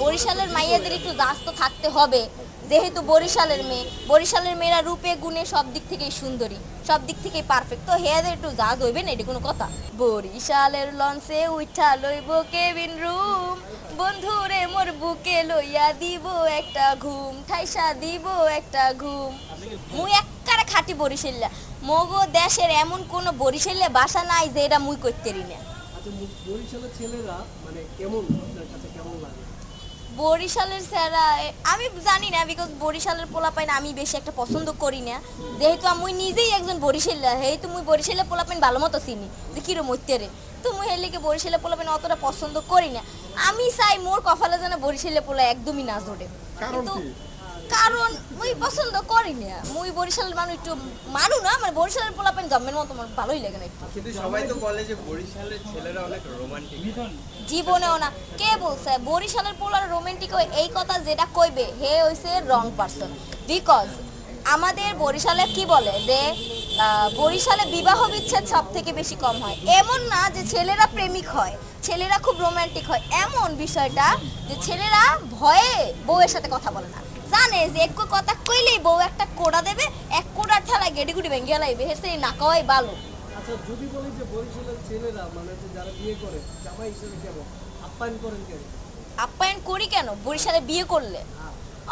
বরিশালের মাইয়াদের একটু তো থাকতে হবে। যেহেতু বরিশালের মেয়ে, বরিশালের মেয়েরা রূপে, গুণে সব দিক থেকেই সুন্দরী, সব দিক থেকেই পারফেক্ট তো হেয়াদের একটু জাজ না, এটা কোনো কথা। বরিশালের লঞ্চে উঠা লইব কেবিন রুম, বন্ধুরে মোর বুকে লইয়া দিব একটা ঘুম, ঠাইসা দিব একটা ঘুম। মুই একবারে খাটি বরিশাল্লা মগো দেশের এমন কোনো বরিশাল্লা বাসা নাই যে এটা মুই করতে না। আচ্ছা বরিশালের ছেলেরা মানে কেমন? আপনার কাছে কেমন লাগে? বরিশালের স্যারা আমি জানি না বিকজ বরিশালের পোলাপাইন আমি বেশি একটা পছন্দ করি না। যেহেতু আমি নিজেই একজন বরিশাল যেহেতু মুই বরিশালের পোলাপাইন ভালো মতো চিনি যে কিরম মত্যেরে তো মুই হেলিকে বরিশালের পোলাপাইন অতটা পছন্দ করি না। আমি চাই মোর কফালে যেন বরিশালের পোলা একদমই না জোরে কিন্তু কারণ মুই পছন্দ করি না মুই বরিশালের মানুষ একটু মানু না মানে বরিশালের পোলাপাইন জন্মের মতো আমার ভালোই লাগে না একটু। কিন্তু সবাই তো বলে যে বরিশালের ছেলেরা অনেক রোমান্টিক জীবনেও না কে বলছে? বরিশালের পোলার রোমান্টিক এই কথা যেটা কইবে হে হইছে রং পারসন বিকজ আমাদের বরিশালে কি বলে যে বরিশালে বিবাহ বিচ্ছেদ সব থেকে বেশি কম হয়। এমন না যে ছেলেরা প্রেমিক হয় ছেলেরা খুব রোমান্টিক হয়। এমন বিষয়টা যে ছেলেরা ভয়ে বউয়ের সাথে কথা বলে না। জানে যে এক কথা কইলেই বউ একটা কোড়া দেবে এক কোড়ার ঠেলায় গেডি গুডি ভেঙে লাইবে। হেসে না কওয়াই ভালো আচ্ছা যদি বলি যে বরিশালের ছেলেরা মানে যে যারা বিয়ে করে জামাই হিসেবে কেমন? আপ্যায়ন করেন কেন? আপ্যায়ন করি কেন? বরিশালে বিয়ে করলে?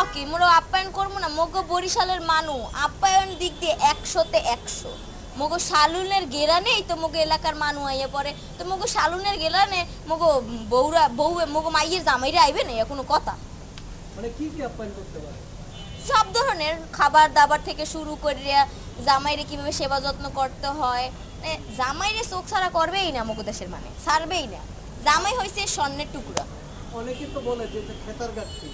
ওকে মোরা আপ্যায়ন করব না? মগো বরিশালের মানু আপ্যায়ন দিক দিয়ে একশোতে একশো। মগো শালুনের গেরানেই তো মগো এলাকার মানু আইয়ে পড়ে? তো মগো শালুনের গেরানে মগো বউরা বউ মগো মাইয়ের জামাইরে আইবে না কোনো কথা? মানে কি কি আপ্যায়ন করতে পারে? সব ধরনের খাবার দাবার থেকে শুরু করে জামাইরে কীভাবে সেবা যত্ন করতে হয়। জামাইরে চোখ ছাড়া করবেই না মগো দেশের মানে ছাড়বেই না। জামাই হয়েছে স্বর্ণের টুকরা। অনেকে তো বলে যে খেতার গাছটি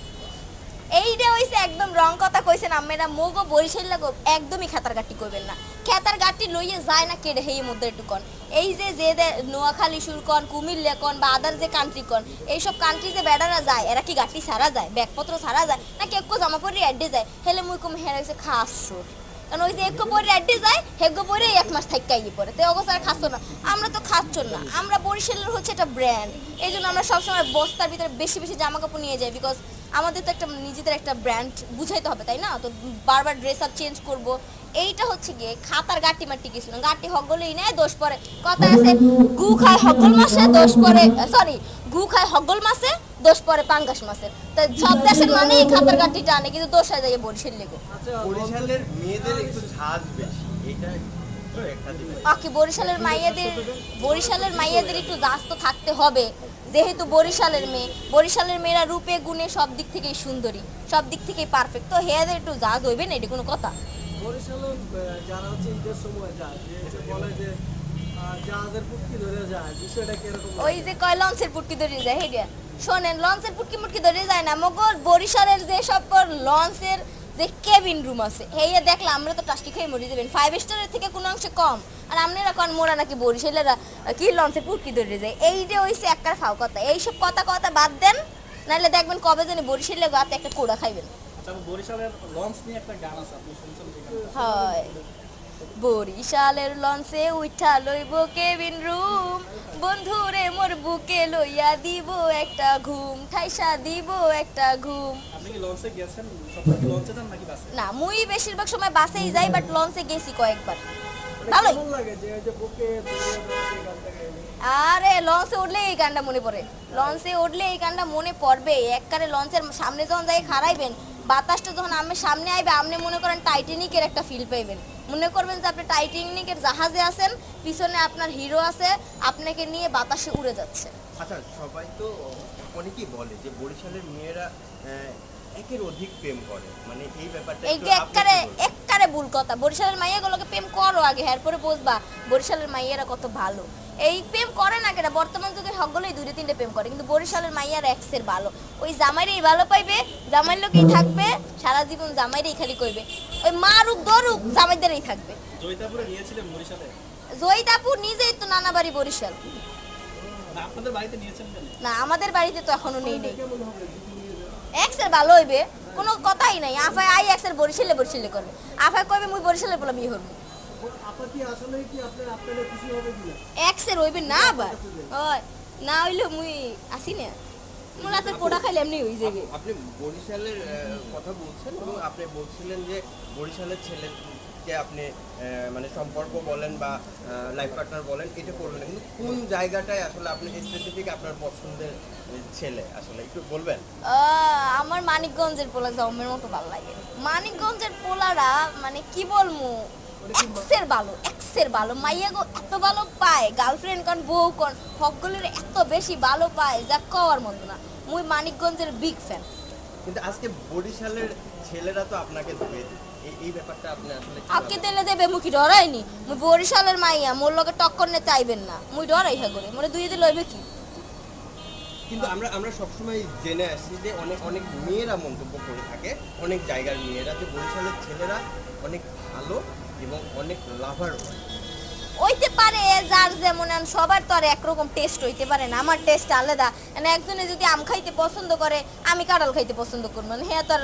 এইটা হইছে একদম রং কথা কইছেন আমেরা মোগো বরিশাল লাগো একদমই খেতার গাটি কইবেন না। খেতার গাটি লইয়ে যায় না কেড়ে হেই মধ্যে একটু কন এই যে যে নোয়াখালী সুরকন, কুমিল্লা কন বা আদার যে কান্ট্রি কন, এইসব কান্ট্রি যে বেড়ারা যায়, এরা কি গাটি সারা যায়, ব্যাগপত্র সারা যায় না কেউ জামা পরে অ্যাডে যায়? হেলে মুই কম হেরা হইছে খাস কারণ ওই যে একটু পরে অ্যাডে যায়, হেগো পরে এক মাস থাকি পরে তো অবস্থা আর খাচ্ছ না। আমরা তো খাচ্ছ না। আমরা বরিশালের হচ্ছে একটা ব্র্যান্ড এই জন্য আমরা সবসময় বস্তার ভিতরে বেশি বেশি জামা কাপড় নিয়ে যাই বিকজ আমাদের তো একটা নিজেদের একটা ব্র্যান্ড বুঝাইতে হবে তাই না? তো বারবার ড্রেস আপ চেঞ্জ করব। এইটা হচ্ছে গিয়ে খাতার গাটি মাটি কিছু না। গাটি হগলেই নেয় দোষ পরে। কথা আছে গু খায় হগল মাসে দোষ পরে সরি গু খায় হগল মাসে দোষ পরে পাঙ্গাস মাসে। তো সব দেশের মানেই খাতার গাটি টানে কিন্তু দোষ হয়ে যায় বরিশাল লেগো। আচ্ছা বরিশালের মেয়েদের একটু ঝাঁজ বেশি এটা বাকি বরিশালের মাইয়াদের বরিশালের মাইয়াদের একটু দাস তো থাকতে হবে। যেহেতু বরিশালের মেয়ে বরিশালের মেয়েরা রূপে গুণে সব দিক থেকেই সুন্দরী সব দিক থেকেই পারফেক্ট তো হেয়াদের একটু জাজ হইবে না এটা কোনো কথা। যারা হচ্ছে ঈদের সময় যায় যে বলে যে ওই যে কয় লঞ্চের পুটকি ধরে যায় হেডিয়া শোনেন লঞ্চের পুটকি মুটকি ধরে যায় না মগর বরিশালের যে সব লঞ্চের যে কেবিন রুম আছে হেয়া দেখলে আমরা তো প্লাস্টিক খেয়ে মরে যাবেন। ফাইভ স্টারের থেকে কোনো অংশে কম। আর আপনারা কোন মোরা নাকি বরিশালেরা কি লঞ্চে পুটকি ধরে যায়। এই যে হইছে একটা ফাও কথা এইসব কথা কথা বাদ দেন নাহলে দেখবেন কবে জানি বরিশালে গাতে একটা কোড়া খাইবেন। আচ্ছা বরিশালের লঞ্চ নিয়ে একটা গান আছে আপনি শুনছেন হয়। বরিশালের লঞ্চে উঠা লইব কেবিন রুম। বন্ধুরে মোর বুকে লইয়া দিব একটা ঘুম ঠাইসা দিব একটা ঘুম। না মুই বেশিরভাগ সময় বাসেই যাই বাট লঞ্চে গেছি কয়েকবার। মানে ভালোই? আরে লঞ্চে উঠলে এই গানটা মনে পড়ে। লঞ্চে উঠলে এই গানটা মনে পড়বে। একবারে লঞ্চের সামনে যখন যাই খারাইবেন বাতাসটা যখন আমি সামনে আইবে আপনি মনে করেন টাইটানিকের একটা ফিল পাইবেন। মনে করবেন যে আপনি টাইটানিকের জাহাজে আছেন পিছনে আপনার হিরো আছে আপনাকে নিয়ে বাতাসে উড়ে যাচ্ছে। আচ্ছা সবাই তো অনেকেই বলে যে বরিশালের মেয়েরা একের অধিক প্রেম করে। মানে এই ব্যাপারটা একটু এককারে এককারে ভুল কথা। বরিশালের মাইয়াগুলোকে প্রেম করো আগে এরপরে বুঝবা বরিশালের মাইয়ারা কত ভালো। এই প্রেম করে না কেনা? বর্তমান যুগে সকলেই দুইটা তিনটে প্রেম করে কিন্তু বরিশালের মাইয়ার এক্সের ভালো। ওই জামাইরেই ভালো পাইবে জামাইয়ের লোকেই থাকবে সারা জীবন জামাইরেই খালি কইবে। ওই মারুক দরুক জামাইদেরই থাকবে। জয়িতাপুরে নিয়েছিলেন বরিশালে? জয়িতাপুর নিজেই তো নানা বাড়ি বরিশাল। আপনাদের বাড়িতে নিয়েছেন কেন? না আমাদের বাড়িতে তো এখনও নেই নেই? এক্সের ভালো হইবে কোনো কথাই নাই। আফায় আই এক্সের বরিশালে বরিশালে করবে। আফায় কইবে মুই বরিশালে বলে বিয়ে করব। কিনা? এক্সের হইবে না আবার। না হইলে মুই আসি না। রাতের পোড়া খাইলে এমনি হয়ে যাবে। আপনি বরিশালের কথা বলছেন এবং আপনি বলছিলেন যে বরিশালের ছেলেকে আপনি মানে সম্পর্ক বলেন বা লাইফ পার্টনার বলেন এটা করবেন কিন্তু কোন জায়গাটায় আসলে আপনি স্পেসিফিক আপনার পছন্দের ছেলে? আসলে একটু বলবেন। আমার মানিকগঞ্জের পোলা জমের মতো ভালো লাগে। মানিকগঞ্জের পোলারা মানে কি বলমু এক্সের ভালো এক্সের ভালো। মাইয়া গো এত ভালো পায়। গার্লফ্রেন্ড কন বউ কন সকলের এত বেশি ভালো পায় যা কওয়ার মতো না। মুই মানিকগঞ্জের বিগ ফ্যান কিন্তু আজকে বরিশালের ছেলেরা তো আপনাকে দেবে। এই- ব্যাপারটা আপনি আসলে কিভাবে- তেলে দেবে মুখি ডরাইনি? মুই বরিশালের মাইয়া মোর লগে টক্কর নিতে আইবেন না। মুই ডরাই হা করে। মোরে দুই দিন লইবে কি? কিন্তু আমরা আমরা সবসময় জেনে আসছি যে অনেক অনেক মেয়েরা মন্তব্য করে থাকে। অনেক জায়গার মেয়েরা যে বরিশালের ছেলেরা অনেক ভালো এবং অনেক লাভার হইতে পারে যার যেমন সবার তো আর একরকম টেস্ট হইতে পারে না। আমার টেস্ট আলাদা। মানে একজনে যদি আম খাইতে পছন্দ করে আমি কাঁঠাল খাইতে পছন্দ করব না হ্যাঁ তো আর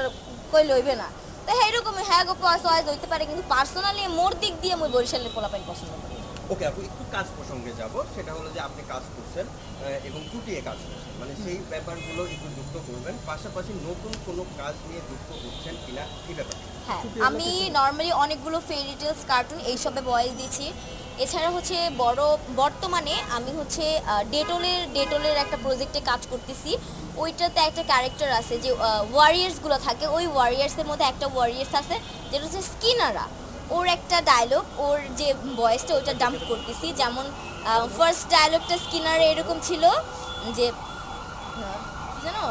কইলে হইবে না। তো সেইরকম হ্যাঁ গো চয়েস হইতে পারে। কিন্তু পার্সোনালি মোর দিক দিয়ে মুই বরিশালের পোলাপাইন পছন্দ করি। ওকে আপু একটু কাজ প্রসঙ্গে যাব। সেটা হলো যে আপনি কাজ করছেন এবং চুটিয়ে কাজ করছেন। মানে সেই ব্যাপারগুলো একটু যুক্ত করবেন। পাশাপাশি নতুন কোনো কাজ নিয়ে যুক্ত করছেন কিনা এই ব্যাপারটা। হ্যাঁ আমি নর্মালি অনেকগুলো ফেরি টেলস কার্টুন এইসবে ভয়েস দিচ্ছি এছাড়া হচ্ছে বড় বর্তমানে আমি হচ্ছে ডেটলের ডেটলের একটা প্রজেক্টে কাজ করতেছি। ওইটাতে একটা ক্যারেক্টার আছে যে ওয়ারিয়ার্সগুলো থাকে ওই ওয়ারিয়ার্সের মধ্যে একটা ওয়ারিয়ার্স আছে যেটা হচ্ছে স্কিনারা ওর একটা ডায়লগ ওর যে ভয়েসটা ওইটা ডাম্প করতেছি। যেমন ফার্স্ট ডায়লগটা স্কিনার এরকম ছিল যে জানো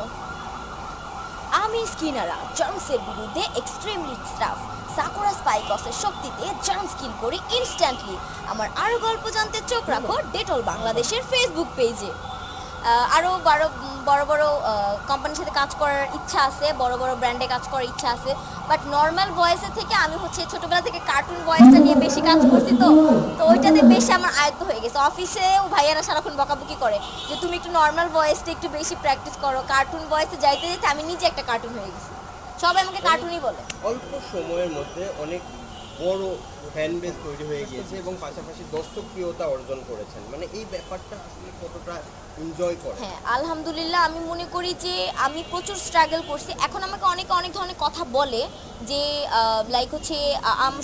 আমি স্কিনারা জার্মসের বিরুদ্ধে এক্সট্রিম এক্সট্রিমলি স্টাফ সাকুরা স্পাইকসের শক্তিতে জার্ম স্কিল করি ইনস্ট্যান্টলি আমার আরও গল্প জানতে চোখ রাখো ডেটল বাংলাদেশের ফেসবুক পেজে আরও বড় বড় বড় কোম্পানির সাথে কাজ করার ইচ্ছা আছে বড় বড় ব্র্যান্ডে কাজ করার ইচ্ছা আছে বাট নর্মাল ভয়েসের থেকে আমি হচ্ছে ছোটোবেলা থেকে কার্টুন ভয়েসটা নিয়ে বেশি কাজ করছি তো তো ওইটাতে বেশি আমার আয়ত্ত হয়ে গেছে। অফিসেও ভাইয়ারা সারাক্ষণ বকাবকি করে যে তুমি একটু নর্মাল ভয়েসটা একটু বেশি প্র্যাকটিস করো কার্টুন ভয়েসে যাইতে যেতে আমি নিজে একটা কার্টুন হয়ে গেছি। সবাই আমাকে কার্টুনই বলে। অল্প সময়ের মধ্যে অনেক বড় ফ্যান বেস তৈরি হয়ে গিয়েছে এবং পাশাপাশি দর্শকপ্রিয়তা অর্জন করেছেন। মানে এই ব্যাপারটা আসলে কতটা এনজয় করে? হ্যাঁ আলহামদুলিল্লাহ আমি মনে করি যে আমি প্রচুর স্ট্রাগল করছি। এখন আমাকে অনেকে অনেক ধরনের কথা বলে যে লাইক হচ্ছে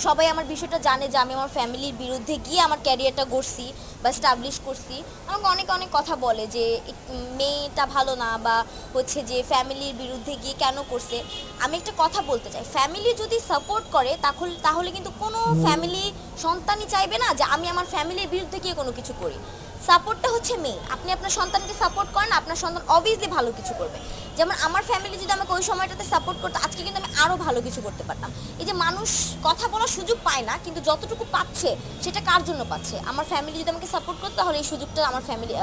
সবাই আমার বিষয়টা জানে যে আমি আমার ফ্যামিলির বিরুদ্ধে গিয়ে আমার ক্যারিয়ারটা গড়ছি বা স্টাবলিশ করছি। আমাকে অনেক অনেক কথা বলে যে মেয়েটা ভালো না বা হচ্ছে যে ফ্যামিলির বিরুদ্ধে গিয়ে কেন করছে। আমি একটা কথা বলতে চাই। ফ্যামিলি যদি সাপোর্ট করে তাহলে তাহলে কিন্তু কোনো ফ্যামিলি সন্তানই চাইবে না যে আমি আমার ফ্যামিলির বিরুদ্ধে গিয়ে কোনো কিছু করি। সাপোর্টটা হচ্ছে মেইন আপনি আপনার সন্তানকে সাপোর্ট করেন, আপনার সন্তান অবভিয়াসলি ভালো কিছু করবে। যেমন আমার ফ্যামিলি যদি আমাকে ওই সময়টাতে সাপোর্ট করতো, আজকে কিন্তু আমি আরও ভালো কিছু করতে পারতাম। এই যে মানুষ কথা বলার সুযোগ পায় না, কিন্তু যতটুকু পাচ্ছে, সেটা কার জন্য পাচ্ছে? আমার ফ্যামিলি যদি আমাকে সাপোর্ট করতো, তাহলে এই সুযোগটা আমার ফ্যামিলি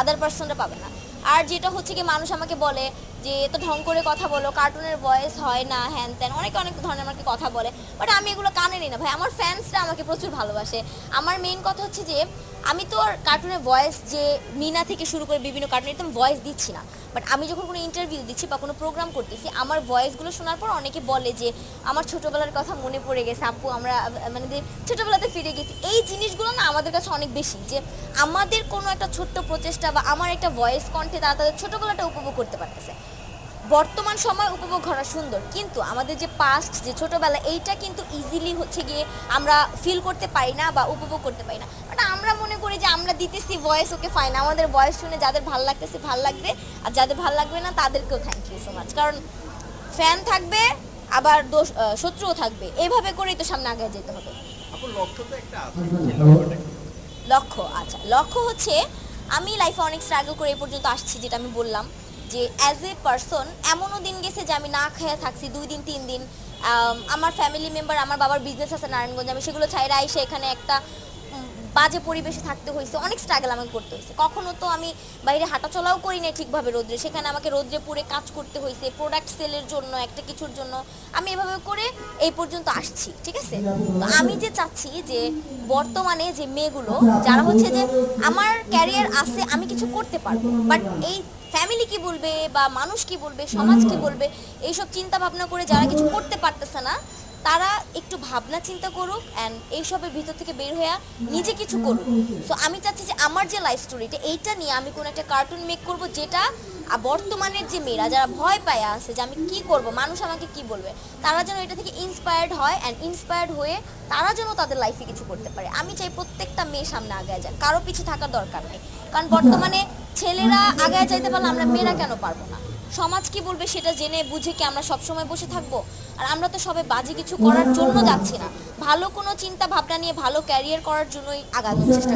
আদার পার্সনরা পাবে না। আর যেটা হচ্ছে কি, মানুষ আমাকে বলে যে এত ঢং করে কথা বলো কার্টুনের ভয়েস হয় না, হ্যান ত্যান, অনেক অনেক ধরনের আমাকে কথা বলে বাট আমি এগুলো কানে নিই না। ভাই, আমার ফ্যান্সরা আমাকে প্রচুর ভালোবাসে। আমার মেইন কথা হচ্ছে যে আমি তো আর কার্টুনের ভয়েস যে মিনা থেকে শুরু করে বিভিন্ন কার্টুনের একদম ভয়েস দিচ্ছি না। বাট আমি যখন কোনো ইন্টারভিউ দিচ্ছি বা কোনো প্রোগ্রাম করতেছি, আমার ভয়েসগুলো শোনার পর অনেকে বলে যে, আমার ছোটোবেলার কথা মনে পড়ে গেছে, আপু, আমরা মানে যে ছোটোবেলাতে ফিরে গেছি। এই জিনিসগুলো না আমাদের কাছে অনেক বেশি যে আমাদের কোনো একটা ছোট্ট প্রচেষ্টা বা আমার একটা ভয়েস কণ্ঠে তারা তাদের ছোটোবেলাটা উপভোগ করতে পারতেছে। বর্তমান সময় উপভোগ করা সুন্দর, কিন্তু আমাদের যে পাস্ট যে ছোটোবেলা, এইটা কিন্তু ইজিলি হচ্ছে গিয়ে আমরা ফিল করতে পারি না বা উপভোগ করতে পারি না। আমরা মনে করি যে আমরা দিতেছি ভয়েস ওকে ফাইন আমাদের ভয়েস শুনে যাদের ভালো লাগতেছে ভালো লাগবে আর যাদের ভালো লাগবে না তাদেরকেও থ্যাংক ইউ সো মাচ কারণ ফ্যান থাকবে আবার দোষ শত্রুও থাকবে। এইভাবে করেই তো সামনে আগে যেতে হবে। লক্ষ্য আচ্ছা। লক্ষ্য হচ্ছে আমি লাইফে অনেক স্ট্রাগল করে এই পর্যন্ত আসছি যেটা আমি বললাম যে অ্যাজ এ পারসন এমনও দিন গেছে যে আমি না খেয়ে থাকছি দুই দিন তিন দিন। আমার ফ্যামিলি মেম্বার আমার বাবার বিজনেস আছে নারায়ণগঞ্জে আমি সেগুলো ছাইরা এসে এখানে একটা বাজে পরিবেশে থাকতে হয়েছে অনেক স্ট্রাগল আমাকে করতে হয়েছে কখনো তো আমি বাইরে হাঁটাচলাও করি না ঠিকভাবে রোদ্রে, সেখানে আমাকে রোদ্রে পুরে কাজ করতে হয়েছে প্রোডাক্ট সেলের জন্য, একটা কিছুর জন্য। আমি এভাবে করে এই পর্যন্ত আসছি, ঠিক আছে? আমি যে চাচ্ছি যে বর্তমানে যে মেয়েগুলো, যারা হচ্ছে যে আমার ক্যারিয়ার আছে, আমি কিছু করতে পারব। বাট এই ফ্যামিলি কি বলবে বা মানুষ কি বলবে, সমাজ কি বলবে, এইসব চিন্তা ভাবনা করে যারা কিছু করতে পারতেছে না তারা একটু ভাবনা চিন্তা করুক অ্যান্ড এইসবের ভিতর থেকে বের হয়ে নিজে কিছু করুক। সো আমি চাচ্ছি যে আমার যে লাইফ স্টোরিটা এইটা নিয়ে আমি কোনো একটা কার্টুন মেক করব যেটা বর্তমানের যে মেয়েরা, যারা ভয় পায় আছে যে আমি কি করব, মানুষ আমাকে কি বলবে, তারা যেন এটা থেকে ইন্সপায়ার্ড হয় অ্যান্ড ইন্সপায়ার্ড হয়ে তারা যেন তাদের লাইফে কিছু করতে পারে। আমি চাই প্রত্যেকটা মেয়ে সামনে আগে যাক, কারও পিছে থাকার দরকার নেই। কারণ বর্তমানে ছেলেরা আগে যাইতে পারলে আমরা মেয়েরা কেন পারব না? সমাজ কি বলবে সেটা জেনে বুঝে কি আমরা সবসময় বসে থাকব? আর আমরা তো সবে বাজে কিছু করার জন্য যাচ্ছি না। ভালো কোনো চিন্তা ভাবনা নিয়ে ভালো ক্যারিয়ার করার জন্যই আগানোর চেষ্টা